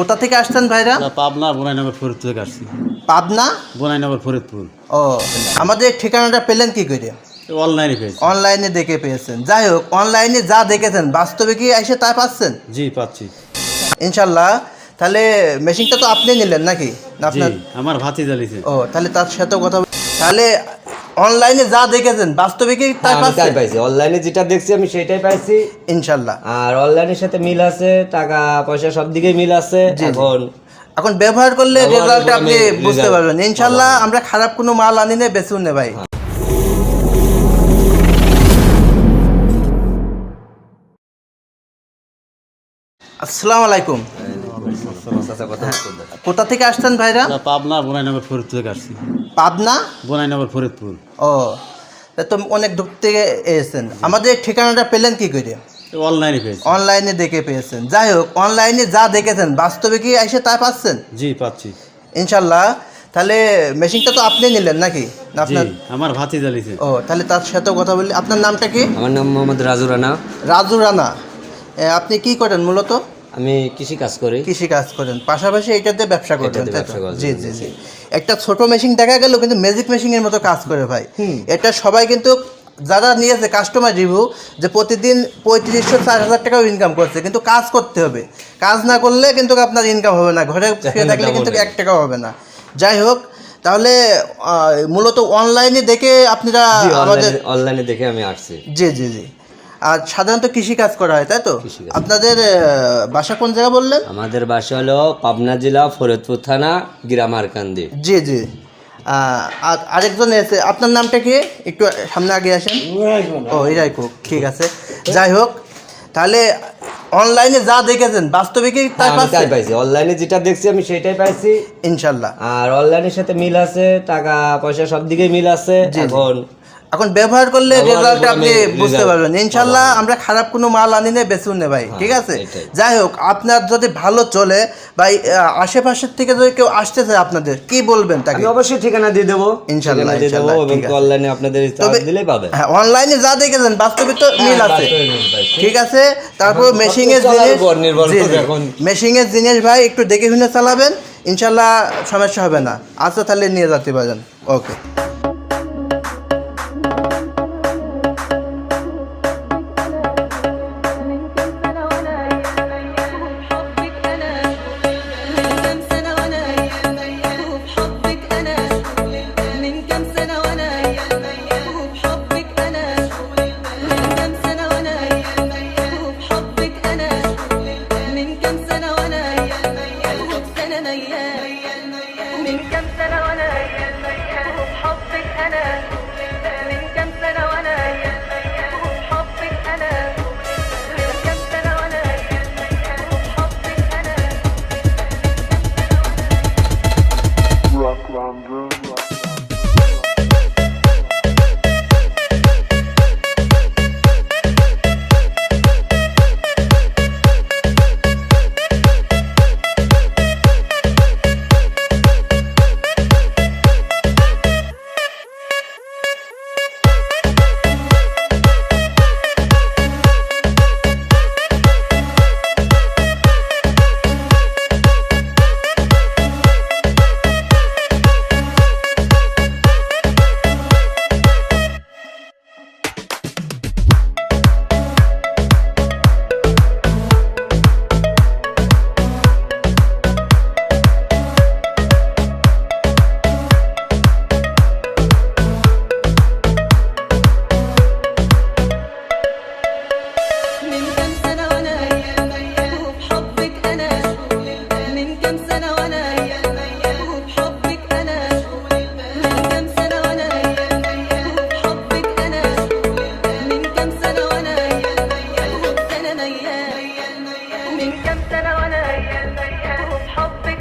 কোথা থেকে আসছেন ভাইরা? পাবনা বোনাইনগর ফরিদপুর থেকে আসছি। পাবনা? বোনাইনগর ফরিদপুর। ও আমাদের ঠিকানাটা পেলেন কি করে? অনলাইনে পেয়েছি। অনলাইনে দেখে পেয়েছেন। যাই হোক অনলাইনে যা দেখেছেন বাস্তবে কি এসে তা পাচ্ছেন? জি পাচ্ছি। ইনশাল্লাহ। তাহলে মেশিনটা তো আপনি নিলেন নাকি? আপনার আমার ভাতি জ্বালিয়েছে ও তাহলে তার সাথে কথা তাহলে অনলাইনে যা দেখেছেন বাস্তবে কি তাই আমি তাই পাইছি। অনলাইনে যেটা দেখছি আমি সেটাই পাইছি। ইনশাল্লাহ। আর অনলাইনের সাথে মিল আছে টাকা পয়সা সব দিকে মিল আছে। এখন এখন ব্যবহার করলে রেজাল্ট আপনি বুঝতে পারবেন। ইনশাল্লাহ আমরা খারাপ কোনো মাল আনি না বেচুন না ভাই। আসসালামু আলাইকুম। চাচা কথা থেকে আসছেন ভাইরা? পাবনা বোনাইনগর ফরিদপুর থেকে আসছি। পাবনা? বোনাইনগর ফরিদপুর। ও তো অনেক দূর থেকে এসেছেন। আমাদের ঠিকানাটা পেলেন কি করে? অনলাইনে পেয়েছি। অনলাইনে দেখে পেয়েছেন। যাই হোক অনলাইনে যা দেখেছেন বাস্তবে কি এসে তা পাচ্ছেন? জি পাচ্ছি। ইনশাল্লাহ তাহলে মেশিনটা তো আপনি নিলেন নাকি? আপনার আমার ভাতি জ্বালিয়েছে ও তাহলে তার সাথেও কথা বলি। আপনার নামটা কি? আমার নাম মোহাম্মদ রাজু রানা। রাজু রানা। আপনি কি করেন মূলত? আমি কৃষি কাজ করি। কৃষি কাজ করেন। পাশাপাশি এটাতে ব্যবসা করেন জি জি জি একটা ছোট মেশিন দেখা গেল কিন্তু ম্যাজিক মেশিনের মতো কাজ করে ভাই। এটা সবাই কিন্তু যারা নিয়েছে কাস্টমার রিভিউ যে প্রতিদিন পঁয়ত্রিশশো চার হাজার টাকাও ইনকাম করছে কিন্তু কাজ করতে হবে। কাজ না করলে কিন্তু আপনার ইনকাম হবে না। ঘরে শুয়ে থাকলে কিন্তু এক টাকাও হবে না। যাই হোক তাহলে মূলত অনলাইনে দেখে আপনারা আমাদের অনলাইনে দেখে আমি আসছি। জি জি জি। আর সাধারণত কৃষি কাজ করা হয় তাই তো? কৃষিকাজ। আপনাদের আহ, বাসা কোন জায়গা বললেন? আমাদের বাসা হলো পাবনা জেলা ফরিদপুর থানা গ্রাম আরকান্দি। জি জি। আহ, আর আরেকজন এসে আপনার নামটা কি? একটু সামনে আগে আসেন। ও এরাই খুব ঠিক আছে। যাই হোক তাহলে অনলাইনে যা দেখেছেন বাস্তবে কি তাই আমি তাই পাচ্ছেন পাইছি। অনলাইনে যেটা দেখছি আমি সেটাই পাইছি। ইনশাল্লাহ। আর অনলাইনের সাথে মিল আছে টাকা পয়সা সব দিকে মিল আছে। এখন এখন ব্যবহার করলে রেজাল্ট আপনি বুঝতে পারবেন। ইনশাল্লাহ আমরা খারাপ কোনো মাল আনি না বেচুন না ভাই ঠিক আছে? যাই হোক আপনার যদি ভালো চলে ভাই আশেপাশের থেকে যদি কেউ আসতে চায় আপনাদের কি বলবেন তাকে? অবশ্যই ঠিকানা দিয়ে দেবো। ইনশাল্লাহ, আছে। অনলাইনে আপনাদের তবে চার্জ পাবে হ্যাঁ অনলাইনে যা দেখেছেন বাস্তবে তো মিল হ্যাঁ, আছে মিল পাইছি। ঠিক আছে? তারপর এখন মেশিং এর জিনিস। মেশিং এর জিনিস ভাই একটু দেখে শুনে চালাবেন। ইনশাল্লাহ সমস্যা হবে না। আচ্ছা তাহলে নিয়ে যেতে পারেন। ওকে